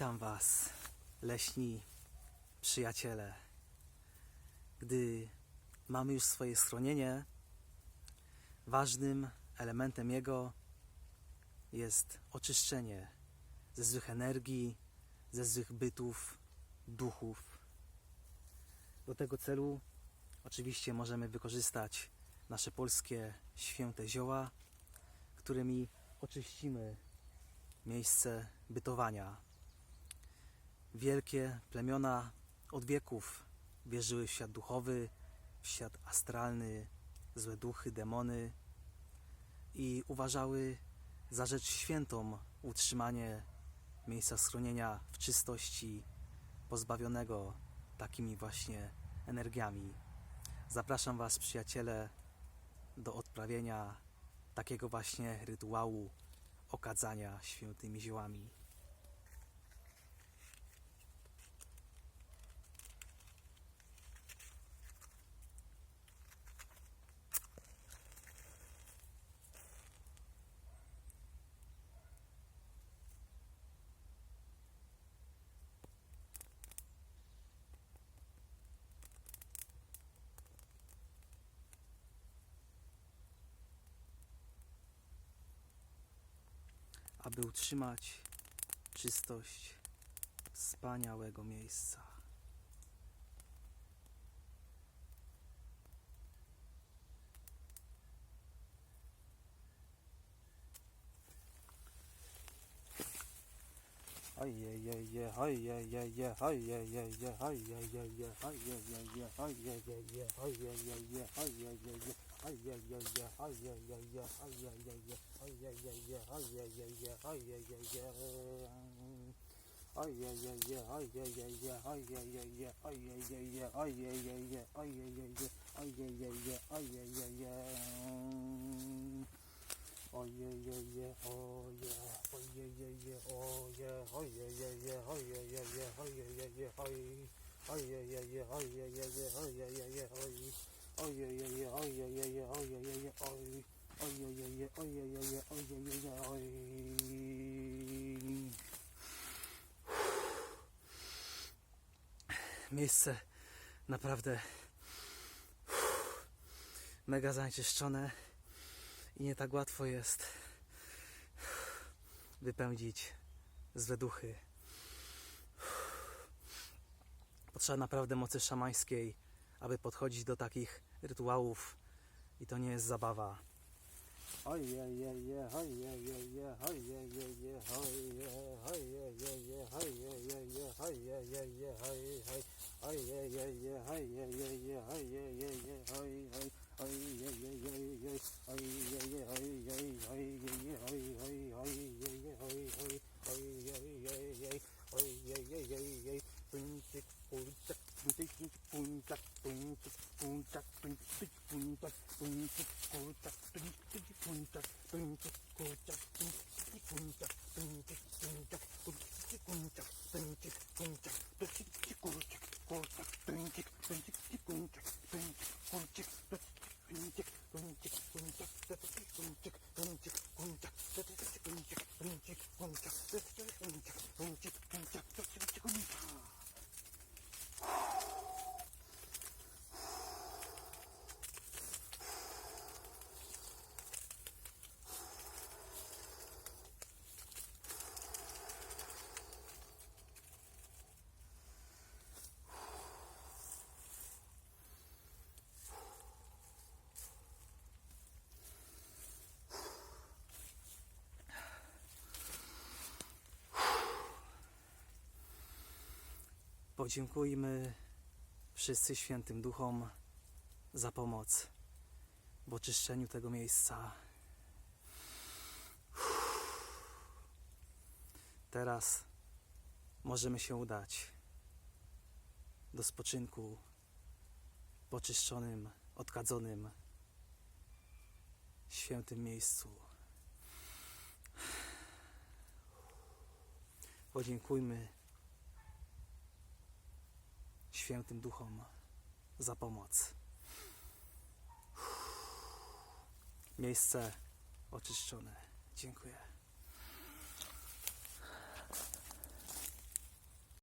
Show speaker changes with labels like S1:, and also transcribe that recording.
S1: Witam Was, leśni przyjaciele. Gdy mamy już swoje schronienie, ważnym elementem jego jest oczyszczenie ze złych energii, ze złych bytów, duchów. Do tego celu oczywiście możemy wykorzystać nasze polskie święte zioła, którymi oczyścimy miejsce bytowania Wielkie plemiona od wieków wierzyły w świat duchowy, w świat astralny, złe duchy, demony i uważały za rzecz świętą utrzymanie miejsca schronienia w czystości pozbawionego takimi właśnie energiami. Zapraszam Was, przyjaciele, do odprawienia takiego właśnie rytuału okadzania świętymi ziołami. aby utrzymać czystość wspaniałego miejsca.
S2: ay ya ya ya ay ya ya ya ay ya ya ya ay ya ya ya ay ya ya ya ay ya ya ya ay ya ya ya ay ya ya ya ay ya ya ya ay ya ya ya ay ya ya ya ay ya ya ya ay ya ya ya ay ya ya ya Oh yeah yeah yeah oh yeah oh yeah yeah yeah oh yeah oh yeah yeah yeah oh yeah yeah yeah oh yeah yeah yeah oh yeah yeah yeah oh yeah yeah yeah oh yeah yeah yeah oh yeah yeah yeah oh yeah ojej, ojej, ojej, ojej, ojej, ojej, ojej. Ojejeje, ojejeje, ojejeje, oj.
S1: Miejsce naprawdę mega zanieczyszczone i nie tak łatwo jest wypełnić złe duchy. Potrzeba naprawdę mocy szamańskiej aby podchodzić do takich rytuałów i to nie jest zabawa.
S2: Puncak, puncak, puncak, puncak, ปุงจักปุงจักปุงติ๊กปุงจักปุงจักโกจักปุงติ๊กปุงจักปุงจักโกจัก
S1: Podziękujmy wszyscy świętym duchom za pomoc w oczyszczeniu tego miejsca. Teraz możemy się udać do spoczynku poczyszczonym, odkadzonym, świętym miejscu. Podziękujmy świętym duchom za pomoc. Miejsce oczyszczone. Dziękuję.